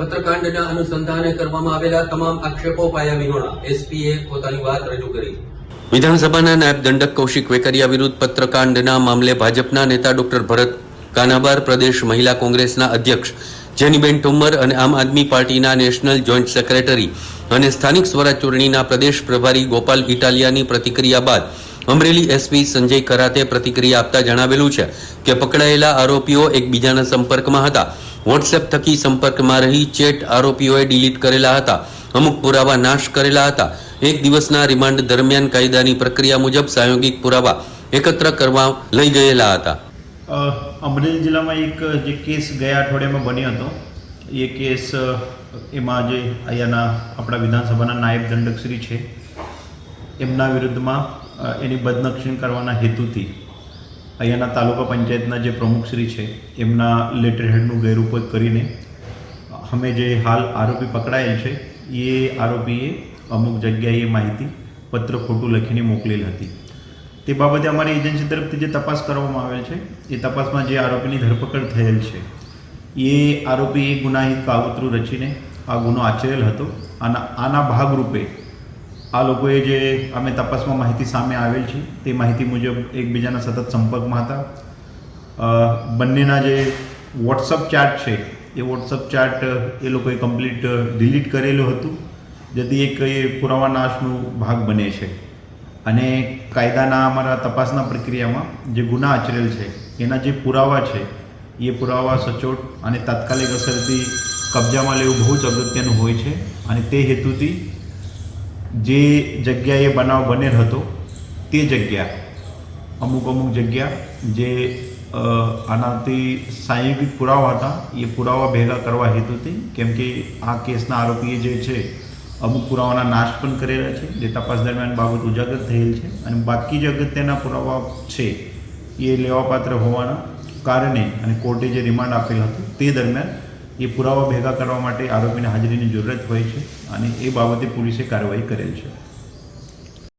પત્રકાંડના અનુસંધાને કરવામાં આવેલા તમામ આક્ષેપો પાયા વિહોણા. એસપીએ પોતાની વાત રજૂ કરી. વિધાનસભાના નાયબ દંડક કૌશિક વેકરિયા વિરુદ્ધ પત્રકાંડના મામલે ભાજપના નેતા ડોક્ટર ભરત કાનાબાર, પ્રદેશ મહિલા કોંગ્રેસના અધ્યક્ષ જેનીબેન ટુમર અને આમ આદમી પાર્ટીના નેશનલ જોઈન્ટ સેક્રેટરી અને સ્થાનિક સ્વરાજ ચૂંટણીના પ્રદેશ પ્રભારી ગોપાલ ઇટાલિયાની પ્રતિક્રિયા બાદ અમરેલી એસપી સંજય કરાતે પ્રતિક્રિયા આપતા જણાવેલું છે કે પકડાયેલા આરોપીઓ એકબીજાના સંપર્કમાં હતા. વોટ્સએપ થકી સંપર્કમાં રહી ચેટ આરોપીઓએ ડિલીટ કરેલા હતા. અમુક પુરાવા નાશ કરેલા હતા. એક દિવસના રિમાન્ડ દરમિયાન કાયદાની પ્રક્રિયા મુજબ પ્રાયોગિક પુરાવા એકત્ર કરવા લઈ ગયેલા હતા. અમરેલી જિલ્લામાં એક જે કેસ ગયા અઠવાડિયામાં બન્યો હતો, એ કેસ એમાં જે અહીંયાના આપણા વિધાનસભાના નાયબ દંડકશ્રી છે, એમના વિરુદ્ધમાં એની બદનક્ષીણ કરવાના હેતુથી અહીંયાના તાલુકા પંચાયતના જે પ્રમુખશ્રી છે, એમના લેટર હેડનું ગેરઉપયોગ કરીને અમે જે હાલ આરોપી પકડાયેલ છે, એ આરોપીએ અમુક જગ્યાએ માહિતી પત્ર ખોટું લખીને મોકલેલ હતી. તે બાબતે અમારી એજન્સી તરફથી જે તપાસ કરવામાં આવેલ છે, એ તપાસમાં જે આરોપીની ધરપકડ થયેલ છે, એ આરોપીએ ગુનાહિત કાવતરું રચીને આ ગુનો આચરેલ હતો. અને આના ભાગરૂપે આ લોકોએ જે અમે તપાસમાં માહિતી સામે આવેલ છે, તે માહિતી મુજબ એકબીજાના સતત સંપર્કમાં હતા. બંનેના જે વોટ્સઅપ ચાટ છે, એ વોટ્સઅપ ચાટ એ લોકોએ કમ્પ્લીટ ડિલીટ કરેલું હતું. જેથી એક એ પુરાવાનાશનું ભાગ બને છે. અને કાયદાના અમારા તપાસના પ્રક્રિયામાં જે ગુના આચરેલ છે, એના જે પુરાવા છે, એ પુરાવા સચોટ અને તાત્કાલિક અસરથી કબજામાં લેવું બહુ જ અગત્યનું હોય છે. અને તે હેતુથી જે જગ્યાએ બનાવ બનેલ હતો, તે જગ્યા, અમુક અમુક જગ્યા જે આનાથી સાયન્ટિફિક પુરાવા હતા, એ પુરાવા ભેગા કરવા હેતુથી કેમ કે આ કેસના આરોપીએ જે છે, અમુક પુરાવાના નાશ પણ કરેલા છે. જે તપાસ દરમિયાન બાબત ઉજાગર થયેલ છે અને બાકી જે અગત્યના પુરાવા છે, એ લેવાપાત્ર હોવાના કારણે અને કોર્ટે જે રિમાન્ડ આપેલ હતું, તે દરમિયાન એ પુરાવા ભેગા કરવા માટે આરોપીને હાજરીની જરૂરત હોય છે અને એ બાબતે પોલીસે કાર્યવાહી કરેલ છે.